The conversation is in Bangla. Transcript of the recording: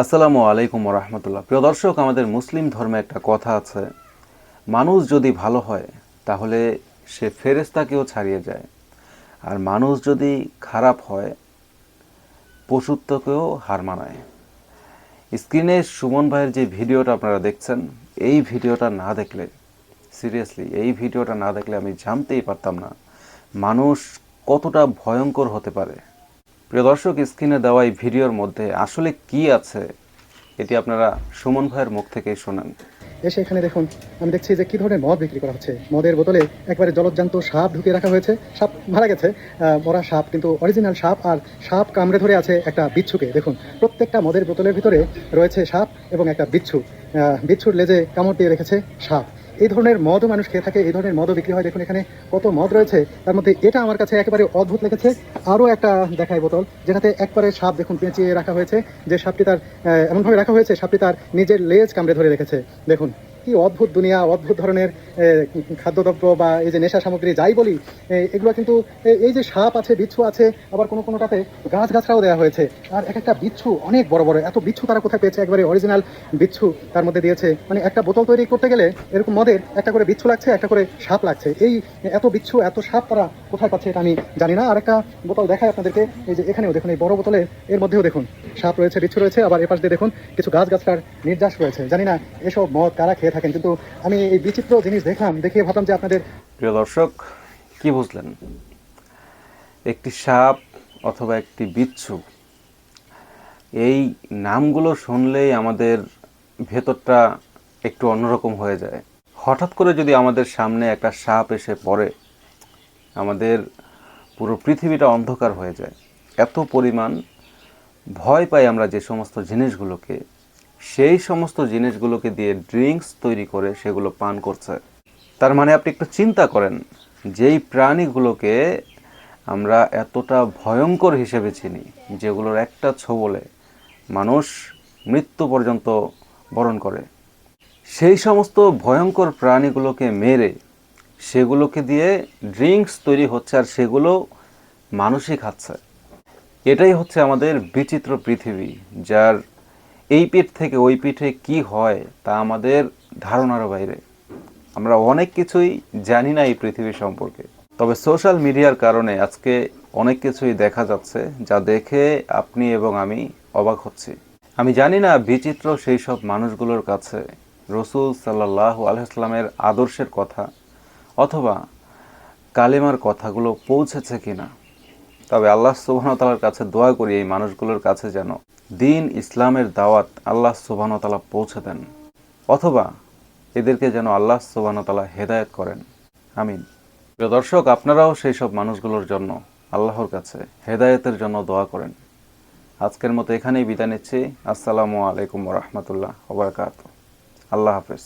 আসসালামু আলাইকুম রহমতুল্লাহ প্রিয় দর্শক, আমাদের মুসলিম ধর্মে একটা কথা আছে, মানুষ যদি ভালো হয়, তাহলে সে ফেরেস্তাকেও ছাড়িয়ে যায়। আর মানুষ যদি খারাপ হয়, পশুত্বকেও হার মানায়। স্ক্রিনে সুমন ভাইয়ের যে ভিডিওটা আপনারা দেখছেন, এই ভিডিওটা না দেখলে, সিরিয়াসলি, এই ভিডিওটা না দেখলে আমি জানতেই পারতাম না, মানুষ কতটা ভয়ঙ্কর হতে পারে। প্রিয় দর্শক, স্ক্রিনে দেওয়া এই ভিডিওর মধ্যে আসলে কি আছে, এটি আপনারা সুমন ভাইয়ের মুখ থেকেই শোনেন। এসে এখানে দেখুন, আমি দেখছি যে কি ধরনের মদ বিক্রি করা হচ্ছে। মদের বোতলে একবারে জলজ্জান্ত সাপ ঢুকিয়ে রাখা হয়েছে। সাপ মারা গেছে। মরা সাপ, কিন্তু অরিজিনাল সাপ আর সাপ কামড়ে ধরে আছে একটা বিচ্ছুকে। দেখুন, প্রত্যেকটা মদের বোতলের ভিতরে রয়েছে সাপ এবং একটা বিচ্ছু। বিচ্ছুর লেজে কামড় দিয়ে রেখেছে সাপ। এই ধরনের মদও মানুষ খেয়ে থাকে, এই ধরনের মদও বিক্রি হয়। দেখুন এখানে কত মদ রয়েছে। তার মধ্যে এটা আমার কাছে একেবারে অদ্ভুত লেগেছে। আরও একটা দেখাই বোতল, যেটাতে একবারে সাপ দেখুন পেঁচিয়ে রাখা হয়েছে। যে সাপটি তার এমনভাবে রাখা হয়েছে, সাপটি তার নিজের লেজ কামড়ে ধরে রেখেছে। দেখুন। কি অদ্ভুত দুনিয়া, অদ্ভুত ধরনের খাদ্যদ্রব্য বা এই যে নেশা সামগ্রী, যাই বলি এগুলো কিন্তু এই যে সাপ আছে, বিচ্ছু আছে, আবার কোনো কোনোটাতে গাছ গাছরাও দেওয়া হয়েছে। আর এক একটা বিচ্ছু অনেক বড় বড়, এত বিচ্ছু তারা কোথায় পেয়েছে? একবারে অরিজিনাল বিচ্ছু তার মধ্যে দিয়েছে। মানে একটা বোতল তৈরি করতে গেলে এরকম মদের একটা করে বিচ্ছু লাগছে, একটা করে সাপ লাগছে। এই এত বিচ্ছু, এত সাপ তারা কোথায় পাচ্ছে এটা আমি জানি না। আর একটা বোতল দেখায় আপনাদেরকে, এই যে এখানেও দেখুন, এই বড় বোতলে, এর মধ্যেও দেখুন, সাপ রয়েছে, বিচ্ছু রয়েছে, আবার এপাশ দিয়ে দেখুন, কিছু গাছ গাছটার নির্যাস রয়েছে। জানি না, এসব মদ কারা খেয়ে থাকেন। কিন্তু আমি এই বিচিত্র জিনিস দেখলাম দেখে ভাবলাম যে আপনাদের প্রিয় দর্শক, কি বুঝলেন? একটি সাপ অথবা একটি বিচ্ছু, এই নামগুলো শুনলেই আমাদের ভেতরটা একটু অন্যরকম হয়ে যায়। হঠাৎ করে যদি আমাদের সামনে একটা সাপ এসে পড়ে, আমাদের পুরো পৃথিবীটা অন্ধকার হয়ে যায়। এত পরিমাণ ভয় পাই আমরা যে সমস্ত জিনিসগুলোকে। সেই সমস্ত জিনিসগুলোকে দিয়ে ড্রিঙ্কস তৈরি করে সেগুলো পান করছে। তার মানে আপনি একটু চিন্তা করেন, যেই প্রাণীগুলোকে আমরা এতটা ভয়ঙ্কর হিসেবে চিনি, যেগুলোর একটা ছোবলে মানুষ মৃত্যু পর্যন্ত বরণ করে, সেই সমস্ত ভয়ঙ্কর প্রাণীগুলোকে মেরে সেগুলোকে দিয়ে ড্রিঙ্কস তৈরি হচ্ছে আর সেগুলো মানুষই খাচ্ছে। এটাই হচ্ছে আমাদের বিচিত্র পৃথিবী, যার এই পিঠ থেকে ওই পিঠে কি হয় তা আমাদের ধারণার বাইরে। আমরা অনেক কিছুই জানি না এই পৃথিবী সম্পর্কে। তবে সোশ্যাল মিডিয়ার কারণে আজকে অনেক কিছুই দেখা যাচ্ছে যা দেখে আপনি এবং আমি অবাক হচ্ছি। আমি জানি না বিচিত্র সেই সব মানুষগুলোর কাছে রসুল সাল্লাহ আলহামের আদর্শের কথা অথবা কালেমার কথাগুলো পৌঁছেছে কিনা। তবে আল্লাহ সুবাহতালার কাছে দোয়া করি এই মানুষগুলোর কাছে যেন দিন ইসলামের দাওয়াত আল্লাহ সুবাহতালা পৌঁছে দেন, অথবা এদেরকে যেন আল্লাহ সুবাহতালা হেদায়ত করেন। আমিন। প্রিয় দর্শক, আপনারাও সেই সব মানুষগুলোর জন্য আল্লাহর কাছে হেদায়তের জন্য দোয়া করেন। আজকের মতো এখানেই বিদায় নিচ্ছি। আসসালামু আলাইকুম রহমতুল্লাহ ওবরাকাত আল্লাহ হাফেজ।